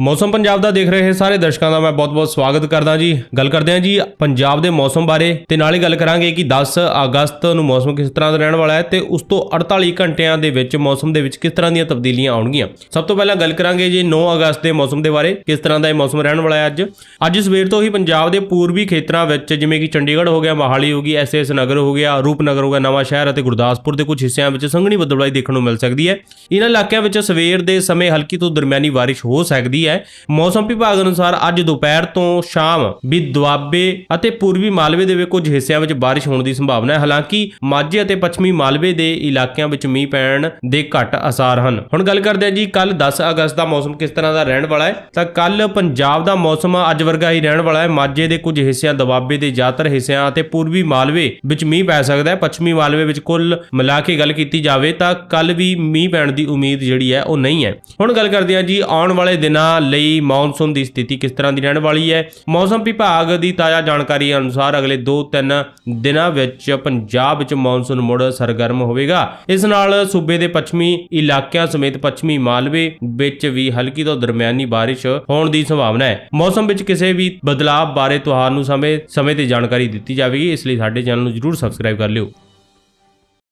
ਮੌਸਮ ਪੰਜਾਬ ਦਾ ਦੇਖ ਰਹੇ ਸਾਰੇ ਦਰਸ਼ਕਾਂ ਦਾ ਮੈਂ ਬਹੁਤ-ਬਹੁਤ ਸਵਾਗਤ ਕਰਦਾ ਜੀ। ਗੱਲ ਕਰਦੇ ਹਾਂ ਜੀ ਪੰਜਾਬ ਦੇ ਮੌਸਮ ਬਾਰੇ ਤੇ ਨਾਲ ਹੀ ਗੱਲ ਕਰਾਂਗੇ ਕਿ 10 ਅਗਸਤ ਨੂੰ ਮੌਸਮ ਕਿਸ ਤਰ੍ਹਾਂ ਦਾ ਰਹਿਣ ਵਾਲਾ ਹੈ ਤੇ ਉਸ ਤੋਂ 48 ਘੰਟਿਆਂ ਦੇ ਵਿੱਚ ਮੌਸਮ ਦੇ ਵਿੱਚ ਕਿਸ ਤਰ੍ਹਾਂ ਦੀਆਂ ਤਬਦੀਲੀਆਂ ਆਉਣਗੀਆਂ। ਸਭ ਤੋਂ ਪਹਿਲਾਂ ਗੱਲ ਕਰਾਂਗੇ ਜੀ 9 ਅਗਸਤ ਦੇ ਮੌਸਮ ਦੇ ਬਾਰੇ, ਕਿਸ ਤਰ੍ਹਾਂ ਦਾ ਇਹ ਮੌਸਮ ਰਹਿਣ ਵਾਲਾ ਹੈ ਅੱਜ। ਅੱਜ ਸਵੇਰ ਤੋਂ ਹੀ ਪੰਜਾਬ ਦੇ ਪੂਰਬੀ ਖੇਤਰਾਂ ਵਿੱਚ ਜਿਵੇਂ ਕਿ ਚੰਡੀਗੜ੍ਹ ਹੋ ਗਿਆ, ਮੋਹਾਲੀ ਹੋ ਗਈ ਐਸਐਸ ਨਗਰ ਹੋ ਗਿਆ, ਰੂਪਨਗਰ ਹੋ ਗਿਆ, ਨਵਾਂ ਸ਼ਹਿਰ ਅਤੇ ਗੁਰਦਾਸਪੁਰ ਦੇ ਕੁਝ ਹਿੱਸਿਆਂ ਵਿੱਚ ਸੰਘਣੀ ਬੱਦਲਵਾਈ ਦੇਖਣ ਨੂੰ ਮਿਲ ਸਕਦੀ ਹੈ। ਇਹਨਾਂ ਇਲਾਕਿਆਂ ਵਿੱਚ ਸਵੇਰ ਦੇ ਸਮੇਂ ਹਲਕੀ ਤੋਂ ਦਰਮਿਆਨੀ ਬਾਰਿਸ਼ ਹੋ ਸਕਦੀ ਹੈ। ਮੌਸਮ ਵਿਭਾਗ ਅਨੁਸਾਰ ਅੱਜ ਦੁਪਹਿਰ ਤੋਂ ਸ਼ਾਮ ਵੀ ਦੁਆਬੇ ਅਤੇ ਪੂਰਬੀ ਮਾਲਵੇ ਦੇ ਕੁਝ ਹਿੱਸਿਆਂ ਵਿੱਚ ਬਾਰਿਸ਼ ਹੋਣ ਦੀ ਸੰਭਾਵਨਾ ਹੈ। ਹਾਲਾਂਕਿ ਮਾਝੇ ਅਤੇ ਪੱਛਮੀ ਮਾਲਵੇ ਦੇ ਇਲਾਕਿਆਂ ਵਿੱਚ ਮੀਂਹ ਪੈਣ ਦੇ ਘੱਟ ਅਸਾਰ ਹਨ। ਹੁਣ ਗੱਲ ਕਰਦੇ ਹਾਂ ਜੀ ਕੱਲ 10 ਅਗਸਤ ਦਾ ਮੌਸਮ ਕਿਸ ਤਰ੍ਹਾਂ ਦਾ ਰਹਿਣ ਵਾਲਾ ਹੈ? ਤਾਂ ਕੱਲ ਪੰਜਾਬ ਦਾ ਮੌਸਮ ਅੱਜ ਵਰਗਾ ਹੀ ਰਹਿਣ ਵਾਲਾ ਹੈ। ਮਾਝੇ ਦੇ ਕੁਝ ਹਿੱਸਿਆਂ, ਦੁਆਬੇ ਦੇ ਜ਼ਿਆਦਾਤਰ ਹਿੱਸਿਆਂ ਅਤੇ ਪੂਰਬੀ ਮਾਲਵੇ ਵਿੱਚ ਮੀਂਹ ਪੈ ਸਕਦਾ ਹੈ। ਪੱਛਮੀ ਮਾਲਵੇ ਵਿੱਚ ਕੁੱਲ ਮਿਲਾ ਕੇ ਗੱਲ ਕੀਤੀ ਜਾਵੇ ਤਾਂ ਕੱਲ ਵੀ ਮੀਂਹ ਪੈਣ ਦੀ ਉਮੀਦ ਜਿਹੜੀ ਹੈ, ਉਹ ਨਹੀਂ ਹੈ। ਹੁਣ ਗੱਲ ਕਰਦੇ ਹਾਂ ਜੀ, ਆਉਣ ਵਾਲੇ ਦਿਨਾਂ ਲਈ ਮੌਨਸੂਨ ਦੀ ਸਥਿਤੀ ਕਿਸ ਤਰ੍ਹਾਂ ਦੀ ਰਹਿਣ ਵਾਲੀ ਹੈ? ਮੌਸਮ ਵਿਭਾਗ ਦੀ ਤਾਜ਼ਾ ਜਾਣਕਾਰੀ ਅਨੁਸਾਰ ਅਗਲੇ 2-3 ਦਿਨਾਂ ਵਿੱਚ ਪੰਜਾਬ ਵਿੱਚ ਮੌਨਸੂਨ ਮੁੜ ਸਰਗਰਮ ਹੋਵੇਗਾ। ਇਸ ਨਾਲ ਸੂਬੇ ਦੇ ਪੱਛਮੀ ਇਲਾਕਿਆਂ ਸਮੇਤ ਪੱਛਮੀ ਮਾਲਵੇ ਵਿੱਚ ਵੀ ਹਲਕੀ ਤੋਂ ਦਰਮਿਆਨੀ ਬਾਰਿਸ਼ ਹੋਣ ਦੀ ਸੰਭਾਵਨਾ ਹੈ। ਮੌਸਮ ਵਿੱਚ ਕਿਸੇ ਵੀ ਬਦਲਾਅ ਬਾਰੇ ਤੁਹਾਨੂੰ ਸਮੇਂ ਸਮੇਂ ਤੇ ਜਾਣਕਾਰੀ ਦਿੱਤੀ ਜਾਵੇਗੀ, ਇਸ ਲਈ ਸਾਡੇ ਚੈਨਲ ਨੂੰ ਜਰੂਰ ਸਬਸਕ੍ਰਾਈਬ ਕਰ ਲਿਓ।